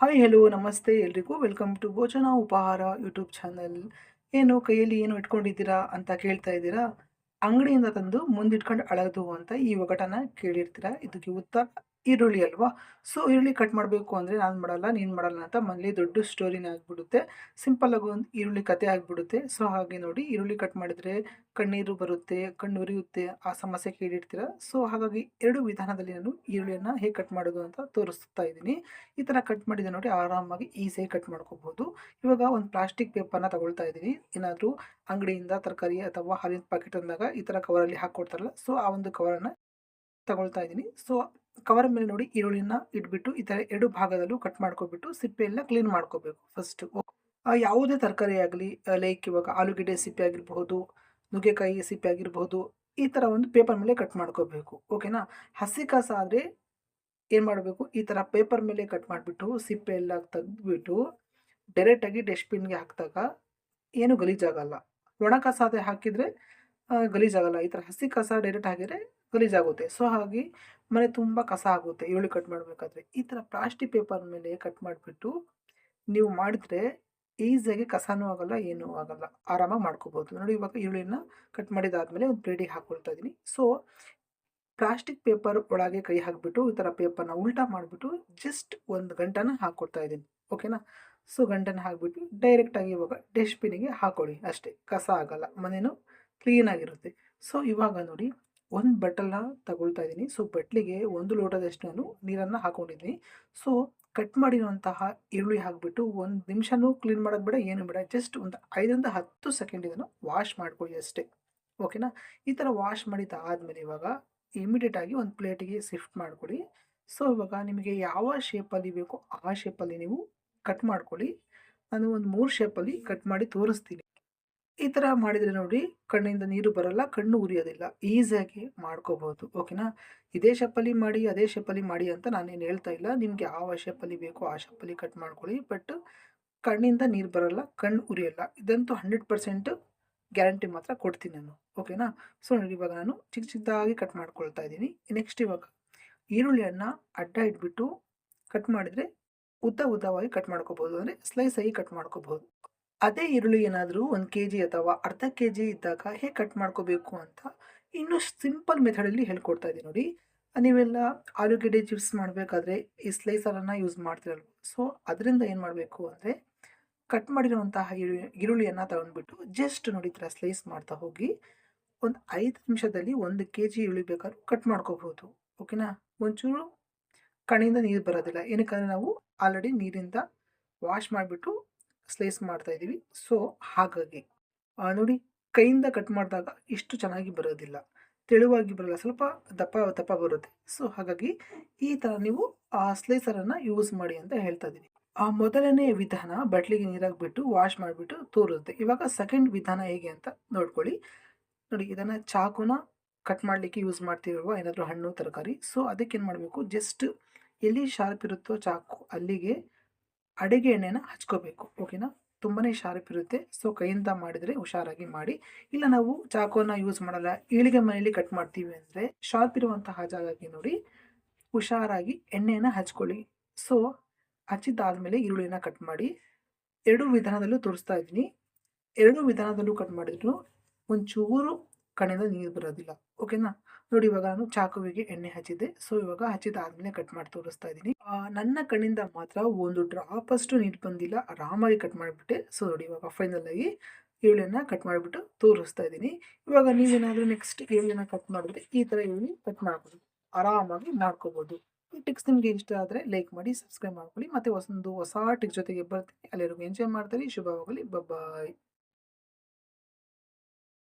Hi hello ನಮಸ್ತೆ ಎಲ್ರಿಗೂ. Welcome to ಭೋಜನ ಉಪಹಾರ ಯೂಟ್ಯೂಬ್ ಚಾನಲ್ ಏನು, ಕೈಯಲ್ಲಿ ಏನು ಇಟ್ಕೊಂಡಿದ್ದೀರಾ ಅಂತ ಕೇಳ್ತಾ ಇದ್ದೀರಾ? ಅಂಗಡಿಯಿಂದ ತಂದು ಮುಂದಿಟ್ಕೊಂಡು ಅಳಗದು ಅಂತ ಈ ಒಗಟನ ಕೇಳಿರ್ತೀರಾ? ಇದಕ್ಕೆ ಉತ್ತರ ಈರುಳ್ಳಿ ಅಲ್ವಾ? ಸೊ ಈರುಳ್ಳಿ ಕಟ್ ಮಾಡಬೇಕು ಅಂದರೆ ನಾನು ಮಾಡಲ್ಲ, ನೀನು ಮಾಡಲ್ಲ ಅಂತ ಮನೇಲಿ ದೊಡ್ಡ ಸ್ಟೋರಿನೇ ಆಗಿಬಿಡುತ್ತೆ. ಸಿಂಪಲ್ಲಾಗಿ ಒಂದು ಈರುಳ್ಳಿ ಕತೆ ಆಗಿಬಿಡುತ್ತೆ. ಸೊ ಹಾಗೆ ನೋಡಿ, ಈರುಳ್ಳಿ ಕಟ್ ಮಾಡಿದರೆ ಕಣ್ಣೀರು ಬರುತ್ತೆ, ಕಣ್ಣು ಉರಿಯುತ್ತೆ, ಆ ಸಮಸ್ಯೆ ಕೇಳಿರ್ತೀರ. ಸೊ ಹಾಗಾಗಿ ಎರಡು ವಿಧಾನದಲ್ಲಿ ನಾನು ಈರುಳ್ಳಿಯನ್ನು ಹೇಗೆ ಕಟ್ ಮಾಡೋದು ಅಂತ ತೋರಿಸ್ತಾ ಇದ್ದೀನಿ. ಈ ಥರ ಕಟ್ ಮಾಡಿದೆ ನೋಡಿ ಆರಾಮಾಗಿ ಈಸಿಯಾಗಿ ಕಟ್ ಮಾಡ್ಕೋಬೋದು. ಇವಾಗ ಒಂದು ಪ್ಲಾಸ್ಟಿಕ್ ಪೇಪರ್ನ ತಗೊಳ್ತಾ ಇದ್ದೀನಿ. ಏನಾದರೂ ಅಂಗಡಿಯಿಂದ ತರಕಾರಿ ಅಥವಾ ಹಾಲಿನ ಪ್ಯಾಕೆಟ್ ಅಂದಾಗ ಈ ಥರ ಕವರಲ್ಲಿ ಹಾಕ್ಕೊಡ್ತಾರಲ್ಲ ಸೊ ಆ ಒಂದು ಕವರನ್ನು ತಗೊಳ್ತಾ ಇದ್ದೀನಿ. ಸೊ ಕವರ್ ಮೇಲೆ ನೋಡಿ ಈರುಳ್ಳಿನ ಇಟ್ಬಿಟ್ಟು ಈ ಥರ ಎರಡು ಭಾಗದಲ್ಲೂ ಕಟ್ ಮಾಡ್ಕೊಬಿಟ್ಟು ಸಿಪ್ಪೆ ಎಲ್ಲ ಕ್ಲೀನ್ ಮಾಡ್ಕೋಬೇಕು ಫಸ್ಟು ಯಾವುದೇ ತರಕಾರಿ ಆಗಲಿ ಲೈಕ್ ಇವಾಗ ಆಲೂಗೆಡ್ಡೆ ಸಿಪ್ಪೆ ಆಗಿರಬಹುದು, ನುಗ್ಗೆಕಾಯಿ ಸಿಪ್ಪೆ ಆಗಿರಬಹುದು, ಈ ಥರ ಒಂದು ಪೇಪರ್ ಮೇಲೆ ಕಟ್ ಮಾಡ್ಕೋಬೇಕು ಓಕೆನಾ ಹಸಿ ಕಸ ಆದರೆ ಏನು ಮಾಡಬೇಕು? ಈ ಥರ ಪೇಪರ್ ಮೇಲೆ ಕಟ್ ಮಾಡಿಬಿಟ್ಟು ಸಿಪ್ಪೆ ಎಲ್ಲ ತೆಗೆದ್ಬಿಟ್ಟು ಡೈರೆಕ್ಟಾಗಿ ಡಸ್ಟ್ಬಿನ್ಗೆ ಹಾಕಿದಾಗ ಏನು ಗಲೀಜಾಗಲ್ಲ. ಒಣ ಕಸ ಆದ್ರೆ ಹಾಕಿದರೆ ಗಲೀಜಾಗಲ್ಲ, ಈ ಥರ ಹಸಿ ಕಸ ಡೈರೆಕ್ಟ್ ಹಾಕಿದರೆ ಗಲೀಜಾಗುತ್ತೆ. ಸೊ ಹಾಗೆ ಮನೆ ತುಂಬ ಕಸ ಆಗುತ್ತೆ, ಈರುಳ್ಳಿ ಕಟ್ ಮಾಡಬೇಕಾದ್ರೆ. ಈ ಥರ ಪ್ಲಾಸ್ಟಿಕ್ ಪೇಪರ್ ಮೇಲೆ ಕಟ್ ಮಾಡಿಬಿಟ್ಟು ನೀವು ಮಾಡಿದ್ರೆ ಈಸಿಯಾಗಿ ಕಸನೂ ಆಗಲ್ಲ, ಏನೂ ಆಗಲ್ಲ. ಆರಾಮಾಗಿ ಮಾಡ್ಕೋಬೋದು. ನೋಡಿ, ಇವಾಗ ಈರುಳ್ಳಿನ ಕಟ್ ಮಾಡಿದಾದ್ಮೇಲೆ ಒಂದು ಪ್ಲೇಟಿಗೆ ಹಾಕ್ಕೊಳ್ತಾ ಇದ್ದೀನಿ ಸೊ ಪ್ಲಾಸ್ಟಿಕ್ ಪೇಪರ್ ಒಳಗೆ ಕೈ ಹಾಕಿಬಿಟ್ಟು ಈ ಥರ ಪೇಪರ್ನ ಉಲ್ಟಾ ಮಾಡಿಬಿಟ್ಟು ಜಸ್ಟ್ ಒಂದು ಗಂಟೆನ ಹಾಕ್ಕೊಡ್ತಾ ಇದ್ದೀನಿ ಓಕೆನಾ ಸೊ ಗಂಟೆನ ಹಾಕಿಬಿಟ್ಟು ಡೈರೆಕ್ಟಾಗಿ ಇವಾಗ ಡಸ್ಟ್ಬಿನಿಗೆ ಹಾಕೊಳ್ಳಿ. ಅಷ್ಟೇ, ಕಸ ಆಗಲ್ಲ. ಮನೇನು ಕ್ಲೀನಾಗಿರುತ್ತೆ. ಸೊ, ಇವಾಗ ನೋಡಿ, ಒಂದು ಬಟ್ಟಲನ್ನ ತಗೊಳ್ತಾ ಇದ್ದೀನಿ. ಸೊ, ಬಟ್ಲಿಗೆ ಒಂದು ಲೋಟದಷ್ಟು ನಾನು ನೀರನ್ನು ಹಾಕೊಂಡಿದ್ದೀನಿ. ಸೊ, ಕಟ್ ಮಾಡಿರುವಂತಹ ಈರುಳ್ಳಿ ಹಾಕಿಬಿಟ್ಟು ಒಂದು ನಿಮಿಷನೂ ಕ್ಲೀನ್ ಮಾಡೋದು ಬೇಡ, ಏನು ಬೇಡ. ಜಸ್ಟ್ ಒಂದು ಐದರಿಂದ ಹತ್ತು ಸೆಕೆಂಡ್ ಇದನ್ನು ವಾಶ್ ಮಾಡ್ಕೊಳ್ಳಿ ಅಷ್ಟೇ. ಓಕೆನಾ? ಈ ಥರ ವಾಶ್ ಮಾಡಿದ್ದಾದಮೇಲೆ ಇವಾಗ ಇಮಿಡಿಯೇಟಾಗಿ ಒಂದು ಪ್ಲೇಟಿಗೆ ಶಿಫ್ಟ್ ಮಾಡ್ಕೊಳ್ಳಿ. ಸೊ, ಇವಾಗ ನಿಮಗೆ ಯಾವ ಶೇಪಲ್ಲಿ ಬೇಕೋ ಆ ಶೇಪಲ್ಲಿ ನೀವು ಕಟ್ ಮಾಡ್ಕೊಳ್ಳಿ. ನಾನು ಒಂದು ಮೂರು ಶೇಪಲ್ಲಿ ಕಟ್ ಮಾಡಿ ತೋರಿಸ್ತೀನಿ. ಈ ಥರ ಮಾಡಿದರೆ ನೋಡಿ ಕಣ್ಣಿಂದ ನೀರು ಬರಲ್ಲ, ಕಣ್ಣು ಉರಿಯೋದಿಲ್ಲ. ಈಸಿಯಾಗಿ ಮಾಡ್ಕೋಬೋದು ಓಕೆನಾ? ಇದೇ ಶೇಪಲ್ಲಿ ಮಾಡಿ, ಅದೇ ಶೇಪಲ್ಲಿ ಮಾಡಿ ಅಂತ ನಾನೇನು ಹೇಳ್ತಾ ಇಲ್ಲ. ನಿಮಗೆ ಯಾವ ಶೇಪಲ್ಲಿ ಬೇಕೋ ಆ ಶೇಪಲ್ಲಿ ಕಟ್ ಮಾಡ್ಕೊಳ್ಳಿ. ಬಟ್ ಕಣ್ಣಿಂದ ನೀರು ಬರಲ್ಲ, ಕಣ್ಣು ಉರಿಯಲ್ಲ. ಇದಂತೂ ಹಂಡ್ರೆಡ್ ಪರ್ಸೆಂಟ್ ಗ್ಯಾರಂಟಿ ಮಾತ್ರ ಕೊಡ್ತೀನಿ ನಾನು. ಓಕೆನಾ? ಸೊ, ನೋಡಿ ಇವಾಗ ನಾನು ಚಿಕ್ಕ ಚಿಕ್ಕದಾಗಿ ಕಟ್ ಮಾಡ್ಕೊಳ್ತಾ ಇದ್ದೀನಿ. ನೆಕ್ಸ್ಟ್ ಇವಾಗ ಈರುಳ್ಳಿಯನ್ನು ಅಡ್ಡ ಇಟ್ಬಿಟ್ಟು ಕಟ್ ಮಾಡಿದರೆ ಉದ್ದ ಉದ್ದವಾಗಿ ಕಟ್ ಮಾಡ್ಕೋಬೋದು ಅಂದರೆ ಆಗಿ ಕಟ್ ಮಾಡ್ಕೋಬೋದು ಅದೇ ಈರುಳ್ಳಿ ಏನಾದರೂ ಒಂದು ಕೆ ಜಿ ಅಥವಾ ಅರ್ಧ ಕೆ ಜಿ ಇದ್ದಾಗ ಹೇಗೆ ಕಟ್ ಮಾಡ್ಕೋಬೇಕು ಅಂತ ಇನ್ನೂ ಸಿಂಪಲ್ ಮೆಥಡಲ್ಲಿ ಹೇಳ್ಕೊಡ್ತಾ ಇದ್ದೀನಿ ನೋಡಿ. ನೀವೆಲ್ಲ ಆಲೂಗೆಡ್ಡೆ ಚಿಪ್ಸ್ ಮಾಡಬೇಕಾದ್ರೆ ಈ ಸ್ಲೈಸರನ್ನು ಯೂಸ್ ಮಾಡ್ತಿರಲ್ವ? ಸೊ, ಅದರಿಂದ ಏನು ಮಾಡಬೇಕು ಅಂದರೆ ಕಟ್ ಮಾಡಿರುವಂತಹ ಈರುಳ್ಳಿಯನ್ನು ತಗೊಂಡ್ಬಿಟ್ಟು ಜಸ್ಟ್ ನೋಡಿ ಥರ ಸ್ಲೈಸ್ ಮಾಡ್ತಾ ಹೋಗಿ ಒಂದು ಐದು ನಿಮಿಷದಲ್ಲಿ ಒಂದು ಕೆ ಜಿ ಈರುಳ್ಳಿ ಬೇಕಾದ್ರೂ ಕಟ್ ಮಾಡ್ಕೋಬೋದು ಓಕೆನಾ? ಒಂಚೂರು ಕಣೆಯಿಂದ ನೀರು ಬರೋದಿಲ್ಲ. ಏನಕ್ಕಂದರೆ ನಾವು ಆಲ್ರೆಡಿ ನೀರಿಂದ ವಾಶ್ ಮಾಡಿಬಿಟ್ಟು ಸ್ಲೈಸ್ ಮಾಡ್ತಾ ಇದ್ದೀವಿ. ಸೊ, ಹಾಗಾಗಿ ನೋಡಿ, ಕೈಯಿಂದ ಕಟ್ ಮಾಡಿದಾಗ ಇಷ್ಟು ಚೆನ್ನಾಗಿ ಬರೋದಿಲ್ಲ. ತೆಳುವಾಗಿ ಬರಲ್ಲ, ಸ್ವಲ್ಪ ದಪ್ಪ ದಪ್ಪ ಬರುತ್ತೆ. ಸೊ, ಹಾಗಾಗಿ, ಈ ಥರ ನೀವು ಆ ಸ್ಲೈಸರನ್ನು ಯೂಸ್ ಮಾಡಿ ಅಂತ ಹೇಳ್ತಾ ಇದ್ದೀನಿ. ಆ ಮೊದಲನೇ ವಿಧಾನ ಬಟ್ಲಿಗೆ ನೀರಾಗಿ ಬಿಟ್ಟು ವಾಶ್ ಮಾಡಿಬಿಟ್ಟು ತೋರುತ್ತೆ. ಇವಾಗ ಸೆಕೆಂಡ್ ವಿಧಾನ ಹೇಗೆ ಅಂತ ನೋಡ್ಕೊಳ್ಳಿ. ನೋಡಿ, ಇದನ್ನು ಚಾಕುನ ಕಟ್ ಮಾಡಲಿಕ್ಕೆ ಯೂಸ್ ಮಾಡ್ತಿರುವ ಏನಾದರೂ ಹಣ್ಣು, ತರಕಾರಿ. ಸೊ ಅದಕ್ಕೆ ಏನು ಮಾಡಬೇಕು? ಜಸ್ಟ್ ಎಲ್ಲಿ ಶಾರ್ಪ್ ಇರುತ್ತೋ ಚಾಕು ಅಲ್ಲಿಗೆ ಅಡುಗೆ ಎಣ್ಣೆನ ಹಚ್ಕೋಬೇಕು, ಓಕೆನಾ? ತುಂಬಾ ಶಾರ್ಪ್ ಇರುತ್ತೆ. ಸೊ ಕೈಯಿಂದ ಮಾಡಿದರೆ ಹುಷಾರಾಗಿ ಮಾಡಿ. ಇಲ್ಲ ನಾವು ಚಾಕೋನ ಯೂಸ್ ಮಾಡಲ್ಲ. ಈಳಿಗೆ ಮನೆಯಲ್ಲಿ ಕಟ್ ಮಾಡ್ತೀವಿ ಅಂದರೆ ಶಾರ್ಪ್ ಇರುವಂತಹ ಜಾಗಕ್ಕೆ ನೋಡಿ. ಹುಷಾರಾಗಿ ಎಣ್ಣೆಯನ್ನು ಹಚ್ಕೊಳ್ಳಿ. ಸೊ ಹಚ್ಚಿದ್ದಾದಮೇಲೆ ಈರುಳ್ಳಿನ ಕಟ್ ಮಾಡಿ. ಎರಡು ವಿಧಾನದಲ್ಲೂ ತೋರಿಸ್ತಾ ಇದ್ದೀನಿ. ಎರಡು ವಿಧಾನದಲ್ಲೂ ಕಟ್ ಮಾಡಿದ್ರು ಒಂಚೂರು ಕಣ್ಣಿಂದ ನೀರು ಬರೋದಿಲ್ಲ. ಓಕೆನಾ? ನೋಡಿ ಇವಾಗ ನಾನು ಚಾಕುವಿಗೆ ಎಣ್ಣೆ ಹಚ್ಚಿದ್ದೆ. ಸೊ ಇವಾಗ ಹಚ್ಚಿದಾದ್ಮೇಲೆ ಕಟ್ ಮಾಡಿ ತೋರಿಸ್ತಾ ಇದ್ದೀನಿ. ನನ್ನ ಕಣ್ಣಿಂದ ಮಾತ್ರ ಒಂದು ಡ್ರಾಪ್ ಅಷ್ಟು ನೀರು ಬಂದಿಲ್ಲ. ಆರಾಮಾಗಿ ಕಟ್ ಮಾಡಿಬಿಟ್ಟೆ. ಸೊ ನೋಡಿ ಇವಾಗ ಫೈನಲ್ ಆಗಿ ಈರುಳ್ಳಿನ ಕಟ್ ಮಾಡಿಬಿಟ್ಟು ತೋರಿಸ್ತಾ ಇದ್ದೀನಿ. ಇವಾಗ ನೀವೇನಾದರೂ ನೆಕ್ಸ್ಟ್ ಈರುಳ್ಳಿನ ಕಟ್ ಮಾಡಿದ್ರೆ ಈ ಥರ ಈರುಳ್ಳಿ ಕಟ್ ಮಾಡ್ಬೋದು. ಆರಾಮಾಗಿ ಮಾಡ್ಕೋಬೋದು. ಈ ಟಿಕ್ಸ್ ನಿಮಗೆ ಇಷ್ಟ ಆದರೆ ಲೈಕ್ ಮಾಡಿ ಸಬ್ಸ್ಕ್ರೈಬ್ ಮಾಡ್ಕೊಳ್ಳಿ. ಮತ್ತೆ ಒಂದು ಹೊಸ ಟಿಕ್ಸ್ ಜೊತೆಗೆ ಬರ್ತೀನಿ. ಅಲ್ಲಿವರೆಗೂ ಎಂಜಾಯ್ ಮಾಡ್ತಾರೆ. ಶುಭವಾಗಲಿ. ಬಬ್ಬಾಯ್